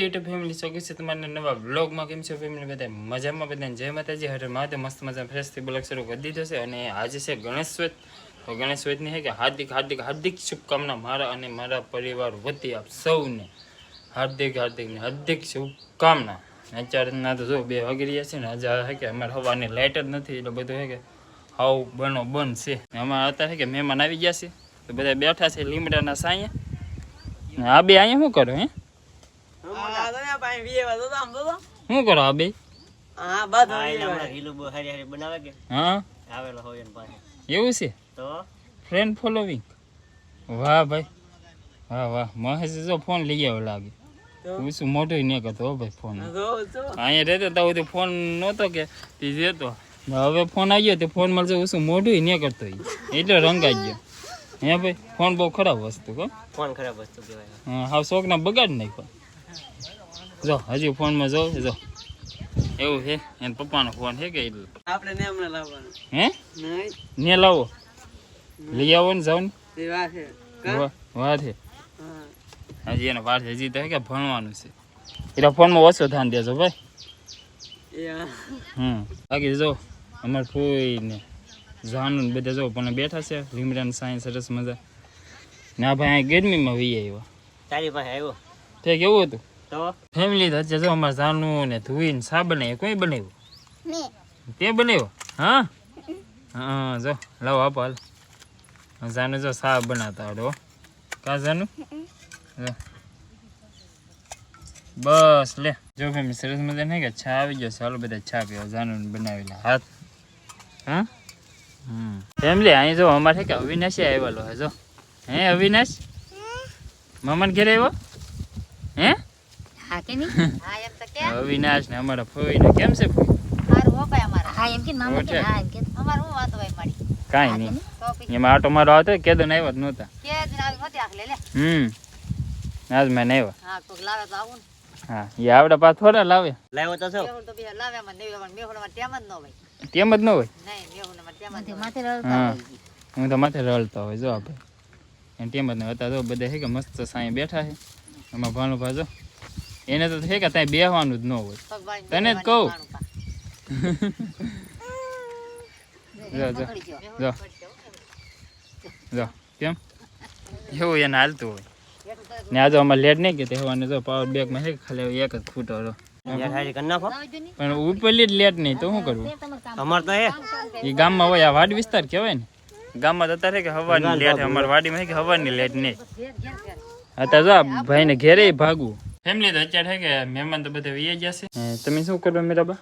YouTube family સ્વાગત છે તમારા નવા બ્લોગમાં કેમ છે ફેમિલી બધા મજામાં? બધા જય માતાજી. હરે માતા મસ્ત મજા ફ્રેશથી બ્લોગ શરૂ કરી દીધો છે અને આજે છે ગણેશ તો ગણેશ ચોથની છે કે હાર્દિક હાર્દિક હાર્દિક શુભકામના મારા અને મારા પરિવાર વતી આપ સૌને હાર્દિક હાર્દિકને હાર્દિક શુભકામના. અત્યારના તો જો બે વાગી રહ્યા છે ને, આજે છે કે અમારે હવાની લાઇટ જ નથી. એટલે બધું છે કે હાવ બનો બંધ છે. અમારા હતા છે કે મહેમાન આવી ગયા છે. તો બધા બેઠા છે લીમડાના સાંયે. આ બે અહીંયા શું કરો હે? શું કરો આ બે? હા, બસ હા, હારી હારી બનાવે કે? હા? આવેલો હોય પાસે એવું છે? તો? ફ્રેન્ડ ફોલોવિંગ વાહ ભાઈ. વાહ વાહ. મહેશ જો ફોન લઈ આવ્યો લાગે. હું શું મોટો નહીં કરતો હો ભાઈ ફોન જો, જો. અહીંયા રહેતો તો તો ફોન નહોતો કે તે જતો. હવે ફોન આવ્યો તે ફોન મળશે હું શું મોઢું નહીં કરતો. એટલે રંગાઈ ગયો. હે ભાઈ ફોન બહુ ખરાબ વસ્તુ કો ફોન ખરાબ વસ્તુ કહેવાય. હા હાવ શોખના બગાડ નાખ્યો. જો હજી ફોનમાં જો જો. એવું છે? એના પપ્પાનો ફોન છે કે એટલે આપણે ને હમણાં લાવવાનું. હે? નહીં? ને લાવો. લઈ આવો ને જાવ ને. એ વાત છે. વાહ છે. હજી એને વાર છે હજી તો કે ભણવાનું છે. એટલે ફોનમાં ઓછો ધ્યાન દેજો ભાઈ. હમ. બાકી જો અમારે કોઈને ને જાનું બધા જો પણ બેઠા છે. લીમડાને સાયન્સ સરસ મજા. ને ભાઈ ગરમીમાં વી આવ્યો. તારી પાસે આવ્યો. તે કેવું હતું? તો? ફેમિલી તો અત્યારે જો અમારે જાનું ને ધોઈને સાબણ એ કોઈ બનાવ્યું? તે બનાવ્યો? હા? હા જો લાવો આપો હાલ. જાનું જો સાબ બનાવતા આવડે હો કા જાનું બસ લે. જો ફેમિલી સરસ મજા નહીં કે છા આવી ગયો ચાલો બધા છા પીવા. જાનું બનાવેલા હાથ. હા? હમ. ફેમિલી અહીં જો અમારે કે અવિનાશ આવેલો હે જો. હે અવિનાશ? મામાને ઘેર આવ્યો હે? હા કે નહીં હા એમ તો કે. અવિનાશ ને અમારા ફોઈ ને કેમ છે ફોઈ મારું હો ભાઈ અમારા. હા એમ કે મામા કે હા એમ કે અમારું હું વાતો ભાઈ મારી? કાંઈ નહીં. એમાં આટો મારો આવતો કેદો ને જ નહોતા. કે દિન આવી હોતી લે લે. હમ. આજ મેં આવ્યા હા કોક લાવે તો આવું હા એ આવડે પાછ થોડા લાવે. લાવ્યો તો છો? તો બે લાવે માં નહીં લાવે મેહુલમાં ટેમ જ ન હોય. તેમ જ ન હોય? નહીં મેહુલમાં ટેમ જ માથે હા. હું તો માથે રળતો હોય જો આપણે. એને તેમ જ ન હતા જો બધા હે કે મસ્ત સાંઈ બેઠા છે એમાં ભાણું ભાજો. એને તો છે કે ત્યાં બેહવાનું જ ન હોય. તને જ કહું. જો જો. જો. જો. કેમ? એવું એને હાલતું હોય. ને આજે અમારે લેટ નહીં કે તહેવારને જો પાવર બેગમાં છે કે ખાલી એક જ ફૂટો રહ્યો પણ ઉપરલી જ લેટ નહીં તો શું કરવું અમાર તો એ ગામમાં હોય આ વાડ વિસ્તાર કહેવાય ને. ગામમાં તો અત્યારે કે હવાની લેટ અમારે વાડીમાં છે કે હવાની લેટ નહીં. અત્યારે જો ભાઈને ઘેરે ભાગવું. ફેમિલી તો અત્યારે છે કે મહેમાન તો બધા વી જશે તમે શું કરો મીરાબા?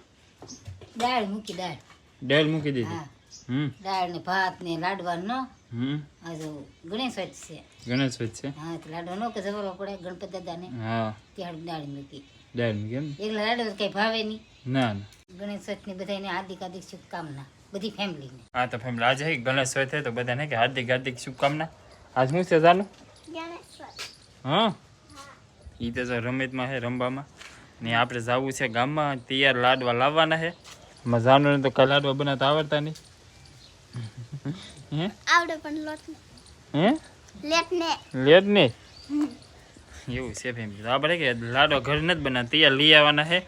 દાળ મૂકી દાળ. દાળ મૂકી દીધી? હમ. દાળ ને ભાત ને લાડવા નો હમ હજુ ગણેશ વચ છે. ગણેશ વચ્ચે છે? હા તો લાડવા નો કે જવરો પડે ગણપતિ દાદા ને હા. ત્યાં દાળ મૂકી. ડેલ મૂકી એમ? એકલા લાડવા તો કઈ ભાવે નહીં. ના ના. ગણેશ વચ ને બધાને હાર્દિક હાર્દિક શુભકામના બધી ફેમિલીને હા તો ફેમિલી આજે ગણેશ કે છે હોય તો બધાને કે હાર્દિક હાર્દિક શુભકામના. આજ શું છે જાનું હા? એ તો રમતમાં છે રમવામાં. ને આપણે જવું છે ગામમાં તૈયાર લાડવા લાવવાના છે મજાનું તો કઈ લાડવા બનાવતા આવડતા નહીં. હે? આવડે પણ લોટ હે? લેટ ને લેટ નહીં એવું છે ફેમિલી તો આપણે કે લાડવા ઘરે નથી બનાવતા તૈયાર લઈ આવવાના છે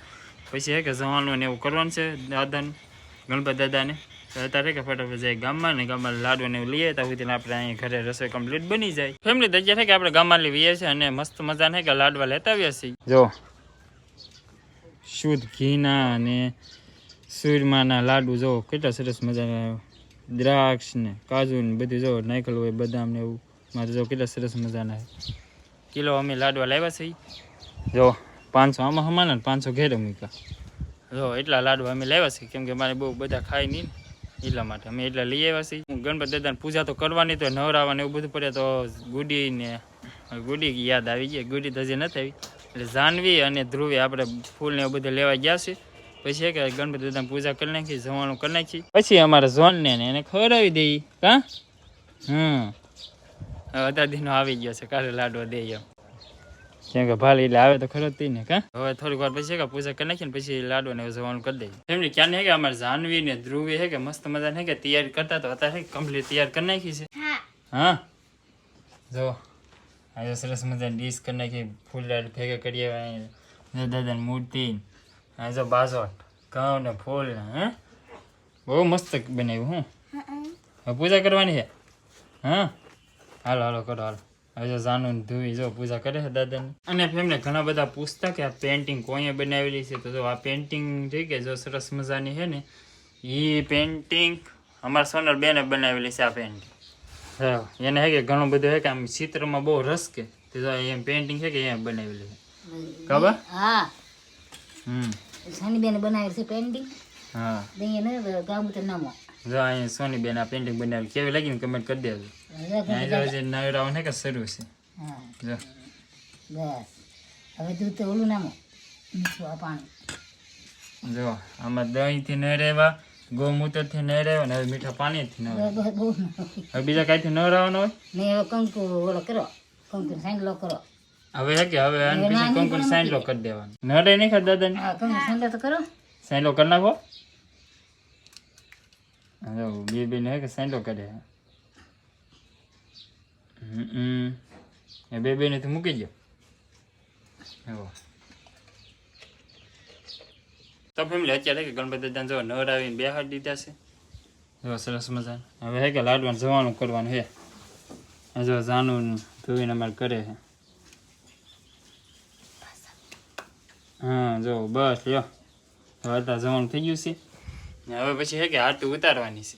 પછી હે કે જવાનું ને એવું કરવાનું છે દાદાને ગણપત દાદાને. અત્યારે કે ફટાફટ જાય ગામમાં ને ગામમાં લાડુ ને લઈએ, ત્યાં સુધી આપણે અહીંયા ઘરે રસોઈ કમ્પ્લીટ બની જાય. ફેમિલી તો છે કે આપણે ગામમાં લઈએ છીએ અને મસ્ત મજાને કે લાડવા લેતા આવ્યા છીએ. જો, શુદ્ધ ઘીના અને સૂરમાના લાડુ જો, કેટલા સરસ મજાના દ્રાક્ષ ને કાજુ ને બધું જો નાખેલું હોય બદામ ને એવું. મારે જો કેટલા સરસ મજાના કિલો અમે લાડવા લાવ્યા છીએ. જો, પાંચસો આમાં હમાના ને પાંચસો ઘેર મૂક્યા. જો, એટલા લાડવા અમે લાવ્યા છીએ. કેમ કે મારે બહુ બધા ખાય નહીં ને. એટલા માટે. અમે એટલે લઈ આવ્યા છીએ. ગણપત દાદાને પૂજા તો કરવાની તો નવરાવાને એવું બધું પડે તો ગુડી ને ગુડી યાદ આવી ગઈ. ગુડી તો હજી નથી આવી. એટલે જાનવી અને ધ્રુવી આપણે ફૂલ ને એવું બધું લેવા ગયા છીએ. પછી કે ગણપત દાદાની પૂજા કરી નાખી જવાનું કરી નાખી. પછી અમારા ઝોનને એને ખવડાવી દઈ કા? હમ. અત્યાર દિનો આવી ગયો છે, કાલે લાડવા દે એમ. કેમ કે ભાલી એટલે આવે તો ખરો જ ને કા? હવે થોડીક વાર પછી કા પૂજા કરી નાખીને પછી લાડુ ને જવાનું કરી દઈએ. એમની ક્યાં ને કે અમારે જાનવી ને ધ્રુવી હે કે મસ્ત મજા હે કે તૈયારી કરતા તો અત્યારે કમ્પ્લીટ તૈયાર કરી નાખી છે? હા. હા? જો આજે સરસ મજા ડીશ કરી નાખી ફૂલ ભેગા કરીએ દાદાની મૂર્તિ આજે જો બાસોટ ઘઉં ને ફૂલ હા? હે બહુ મસ્ત બનાવ્યું હું. હવે પૂજા કરવાની છે હા? હાલો હાલો કરો હાલો. હવે જાનું ધોઈ જો પૂજા કરે છે દાદાની. અને એમને ઘણા બધા પૂછતા કે આ પેન્ટિંગ કોઈએ બનાવેલી છે? તો જો આ પેન્ટિંગ થઈ કે જો સરસ મજાની છે ને એ પેન્ટિંગ અમારા સોનર બેને બનાવેલી છે આ પેન્ટિંગ હા એને હે કે ઘણું બધું હે કે આમ ચિત્રમાં બહુ રસ કે તે જો એમ પેન્ટિંગ છે કે એમ બનાવેલી છે. ખબર? હા. હમ. સાની બેને બનાવેલી છે પેન્ટિંગ હા. દઈએ ને ગામ તો નામો. જો અહીંયા સોની બેન આ પેન્ટિંગ બનાવી કેવી લાગી ને કમેન્ટ કરી દેજો. અહીં જો નવરાવ ને કે શરૂ છે. જો. બસ. હવે તું તો ઓલું નામો મીઠું પાણી. જો આમાં દહીંથી ન રહેવા ગૌમૂત્રથી ન રહેવા ને હવે મીઠા પાણીથી ન હવે બીજા કાંઈથી ન રહેવાનો હોય? ને હવે કંકુ ઓલો કરો. કંકુ સાંડલો કરો. હવે હે કે? હવે આને પછી કંકુર સાંડલો કરી દેવાનો. નડે નહીં ખા દાદાને? ને કંકુ સાંડલો તો કરો. સાંડલો કરી નાખો. જો બે બે ને હે કે સાંડલો કરે હમ એ બે બે ને તો મૂકી ગયો એવો તો ફેમિલી અત્યારે કે ગણપતિ દાદાને જો નવર આવીને બેહાડી દીધા છે જો સરસ મજા હવે હે કે લાડવાનું જવાનું કરવાનું હે જો જાનું ધોઈને અમારે કરે છે હા જો બસ લ્યો હવે અત્યારે જવાનું થઈ ગયું છે હવે પછી હે કે આરતી ઉતારવાની છે.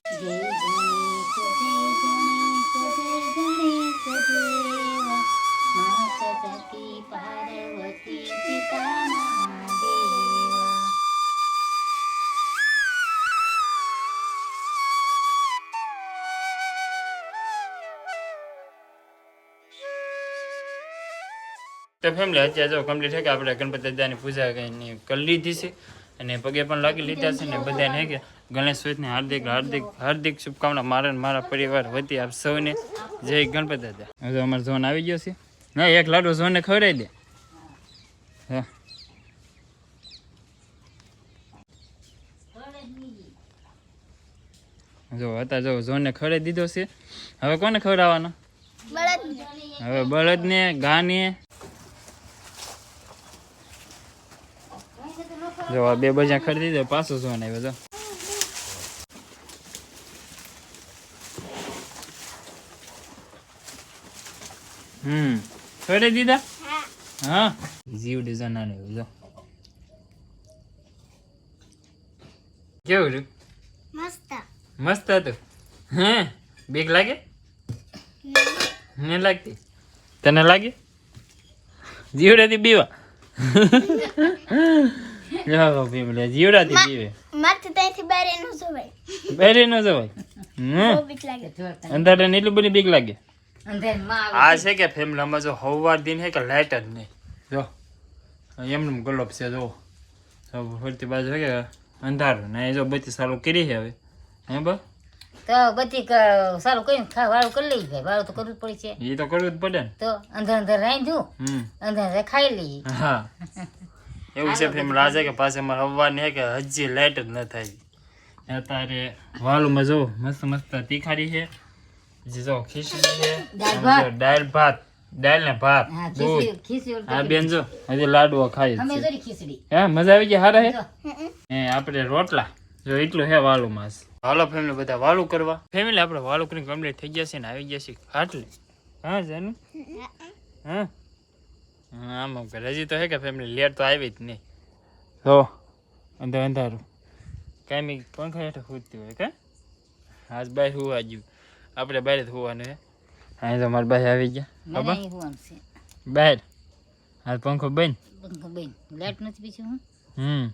તો ફેમિલી અત્યારે જો કમ્પ્લીટ છે કે આપણે ગણપતિ દાદાની પૂજા કરી લીધી છે. અને પગે પણ લાગી લીધા છે ને બધાને હે કે ગણેશ ચોથની હાર્દિક હાર્દિક હાર્દિક શુભકામના મારા મારા પરિવાર વતી આપ સૌને જય ગણપતિ દાદા. હવે અમારો ઝોન આવી ગયો છે. ના એક લાડુ ઝોનને ખવડાવી દે. હા. જો હતા જો ઝોનને ખવડાવી દીધો છે. હવે કોને ખવડાવવાનો? હવે બળદને ગાને. જો આ બે બજા ખરીદી દે પાછો ઝોન આવ્યો જો. હમ ખરીદી દીધા? હા. જીવ ડિઝાઇન આને જો. કેવું રહ્યું? મસ્ત. હતું? હે બીક લાગે? નહીં લાગતી. તને લાગે? જીવડેથી બીવા. જાઓ પીવડે જીવડાથી પીવે. માથે ત્યાંથી બહાર એનું જવાય. બેરે ન જવાય હમ અંધારે એટલું બધી બીક લાગે. અંધારમાં આવે. આ છે કે ફેમિલીમાં જો હવાર દિન છે કે લાઇટ જ નહીં. જો એમનું ગલોબ છે જો. જો ફરતી બાજુ છે કે અંધારું ને એ જો બધી સારું કરી છે હવે. હે બા? તો બધી ક- સારું કરીને ખા વાળું કરી લઈ ભાઈ. વાળું તો કરવું જ પડે છે. એ તો કરવું જ પડે ને. તો અંધાર અંધાર રાંધ્યું. હમ. અંધાર અંધાર ખાઈ લઈએ. હા. એવું છે ફેમિલી રાજા છે કે પાસે અમારે હવાની છે કે હજી લાઇટ જ ન થાય. અત્યારે વાલુમાં જો મસ્ત મસ્ત તીખારી છે. જે જો ખીચડી છે. દાળ ભાત. દાળ ભાત. ને ભાત. દૂધ. હા બેન જો હજી લાડવો ખાઈ હે મજા આવી ગઈ હારા હે. એ આપણે રોટલા. જો એટલું હે વાલું માસ હાલો ફેમિલી બધા વાલું કરવા. ફેમિલી આપણે વાલું કરીને કમ્પ્લીટ થઈ ગયા છે ને આવી ગયા છે ખાટલી. હા જાનું હા. હા. આમ હજી તો હે કે ફેમિલી લેટ તો આવી જ નહીં. તો? અંદર અંધારું કાંઈ પંખા હેઠળ ખૂટતી હોય કે? આજ બાય હોવા આજ્યું આપણે બહાર જ હોવાનું હે. હા તો મારા બાય આવી ગયા. બહાર? હાલ પંખો બંધ? બંધ. નથી બીજું હું? હમ.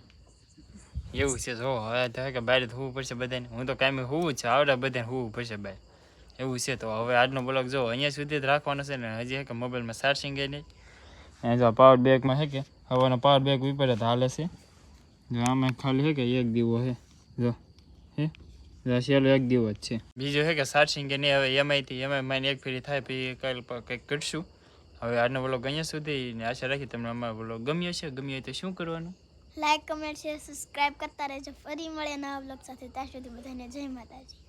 એવું છે જો હવે તો કે બહાર હોવું પડશે બધાને. હું તો કાંઈ હોવું જ છે આવડે બધાને હોવું પડશે બહાર એવું છે તો હવે આજનો બ્લોગ જો અહીંયા સુધી જ રાખવાનો છે ને હજી કે મોબાઈલમાં ચાર્જિંગ નહીં. અહીંયા જો પાવર બેગમાં છે કે? હવાનો પાવર બેગ વિપરીત હાલે છે. જો આમાં ખાલી છે કે એક દીવો છે જો, હે? છેલ્લો એક દીવો જ છે. બીજું છે કે ચાર્જિંગ કે નહીં, હવે એમઆઈથી એમઆઈ માઈને એક ફેરી થાય, પછી કાલ કંઈક કરશું. હવે આજનો બ્લોગ અહીંયા સુધી, ને આશા રાખી તમને અમારો બ્લોગ ગમ્યો છે. ગમ્યો તો શું કરવાનું? લાઈક કમેન્ટ શેર સબસ્ક્રાઇબ કરતા રહેજો. ફરી મળે નવા બ્લોગ સાથે. ત્યાં સુધી બધાને જય માતાજી.